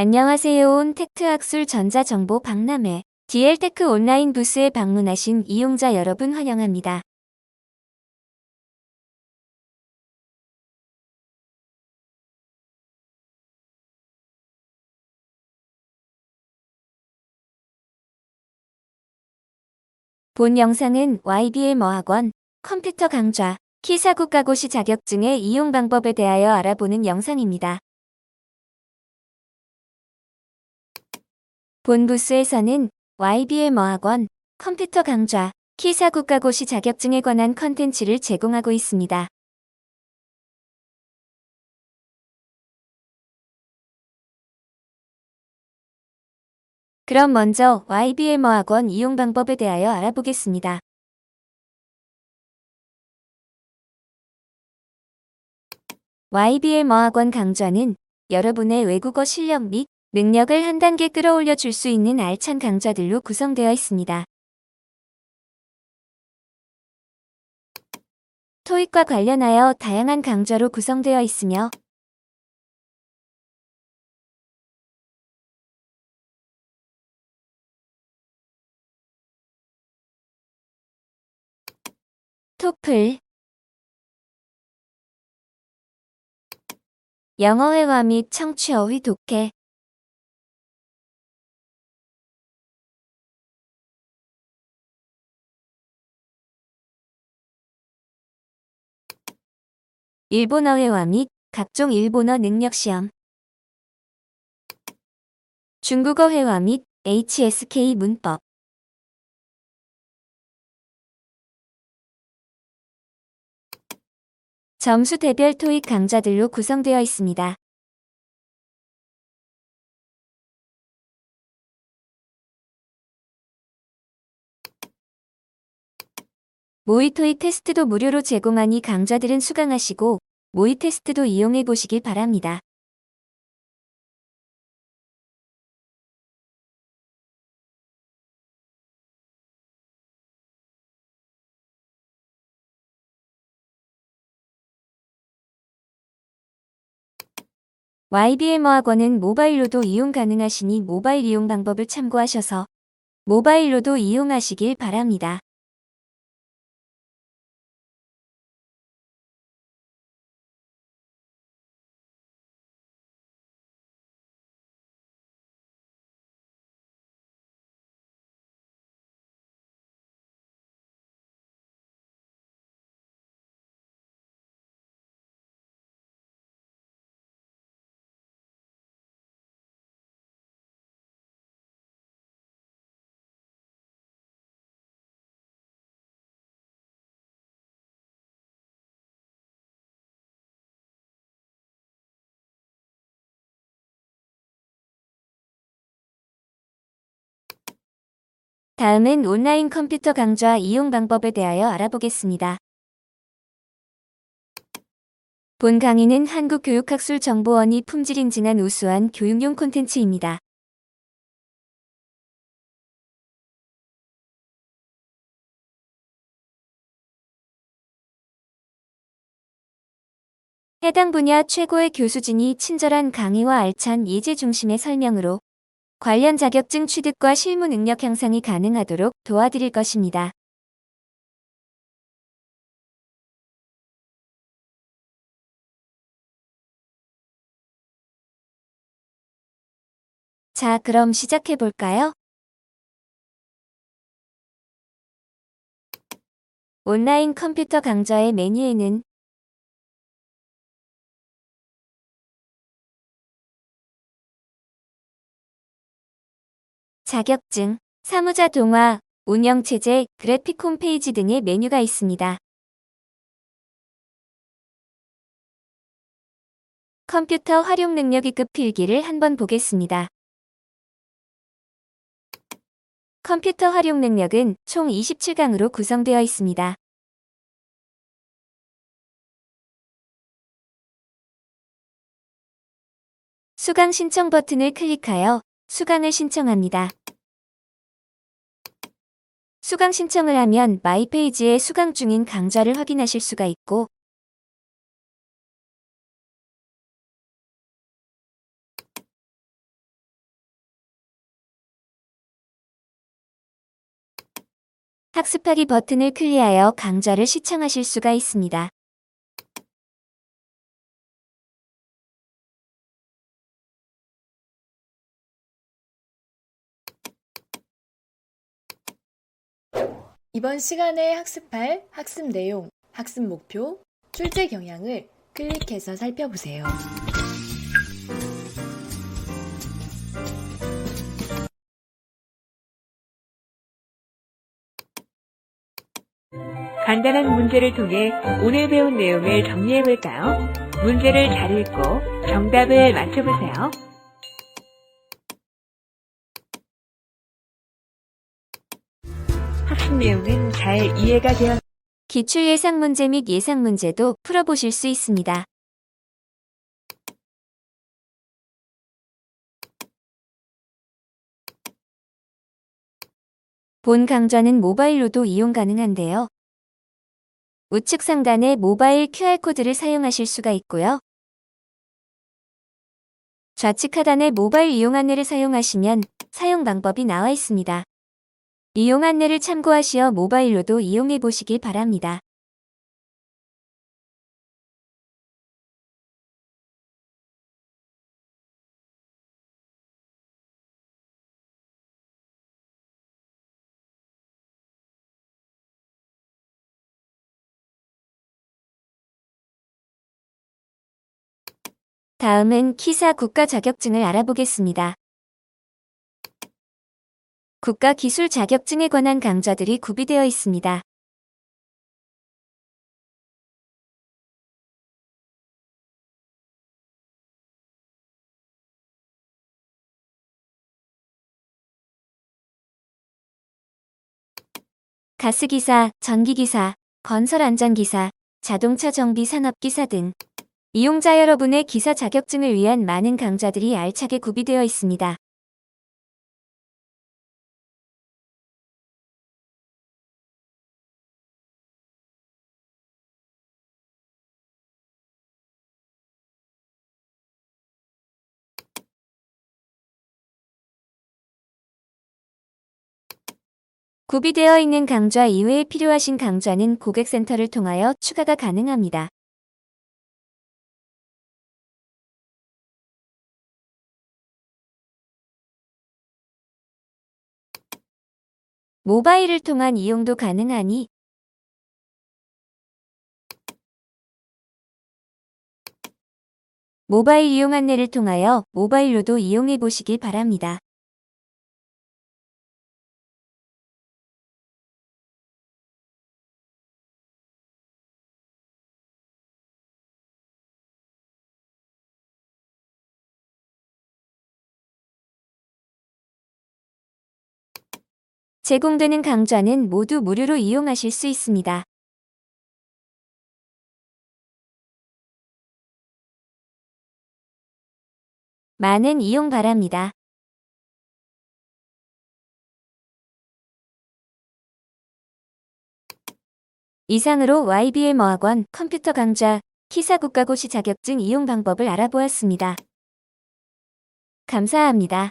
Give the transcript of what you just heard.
안녕하세요. 온 텍트학술 전자정보 박람회 DL테크 온라인 부스에 방문하신 이용자 여러분 환영합니다. 본 영상은 YBM 어학원 컴퓨터 강좌 키사국가고시 자격증의 이용 방법에 대하여 알아보는 영상입니다. 본 부스에서는 YBM 어학원 컴퓨터 강좌 키사 국가고시 자격증에 관한 컨텐츠를 제공하고 있습니다. 그럼 먼저 YBM 어학원 이용 방법에 대하여 알아보겠습니다. YBM 어학원 강좌는 여러분의 외국어 실력 및 능력을 한 단계 끌어올려 줄 수 있는 알찬 강좌들로 구성되어 있습니다. 토익과 관련하여 다양한 강좌로 구성되어 있으며 토플 영어 회화 및 청취 어휘 독해 일본어 회화 및 각종 일본어 능력 시험 중국어 회화 및 HSK 문법 점수 대별 토익 강좌들로 구성되어 있습니다. 모의 토익 테스트도 무료로 제공하니 강좌들은 수강하시고 모의 테스트도 이용해 보시길 바랍니다. YBM 어학원은 모바일로도 이용 가능하시니 모바일 이용 방법을 참고하셔서 모바일로도 이용하시길 바랍니다. 다음은 온라인 컴퓨터 강좌 이용 방법에 대하여 알아보겠습니다. 본 강의는 한국교육학술정보원이 품질 인증한 우수한 교육용 콘텐츠입니다. 해당 분야 최고의 교수진이 친절한 강의와 알찬 예제 중심의 설명으로 관련 자격증 취득과 실무 능력 향상이 가능하도록 도와드릴 것입니다. 자, 그럼 시작해 볼까요? 온라인 컴퓨터 강좌의 메뉴에는 자격증, 사무자 동화, 운영체제, 그래픽 홈페이지 등의 메뉴가 있습니다. 컴퓨터 활용 능력 2급 필기를 한번 보겠습니다. 컴퓨터 활용 능력은 총 27강으로 구성되어 있습니다. 수강 신청 버튼을 클릭하여 수강을 신청합니다. 수강 신청을 하면 마이페이지에 수강 중인 강좌를 확인하실 수가 있고 학습하기 버튼을 클릭하여 강좌를 시청하실 수가 있습니다. 이번 시간에 학습할 학습 내용, 학습 목표, 출제 경향을 클릭해서 살펴보세요. 간단한 문제를 통해 오늘 배운 내용을 정리해 볼까요? 문제를 잘 읽고 정답을 맞춰보세요. 학습 내용은 잘 이해가 되었 기출 예상 문제 및 예상 문제도 풀어보실 수 있습니다. 본 강좌는 모바일로도 이용 가능한데요. 우측 상단에 모바일 QR코드를 사용하실 수가 있고요. 좌측 하단에 모바일 이용 안내를 사용하시면 사용 방법이 나와 있습니다. 이용 안내를 참고하시어 모바일로도 이용해 보시길 바랍니다. 다음은 키사 국가 자격증을 알아보겠습니다. 국가 기술 자격증에 관한 강좌들이 구비되어 있습니다. 가스기사, 전기기사, 건설안전기사, 자동차 정비 산업기사 등 이용자 여러분의 기사 자격증을 위한 많은 강좌들이 알차게 구비되어 있습니다. 구비되어 있는 강좌 이외에 필요하신 강좌는 고객센터를 통하여 추가가 가능합니다. 모바일을 통한 이용도 가능하니 모바일 이용 안내를 통하여 모바일로도 이용해 보시길 바랍니다. 제공되는 강좌는 모두 무료로 이용하실 수 있습니다. 많은 이용 바랍니다. 이상으로 YBM 어학원 컴퓨터 강좌 키사 국가고시 자격증 이용 방법을 알아보았습니다. 감사합니다.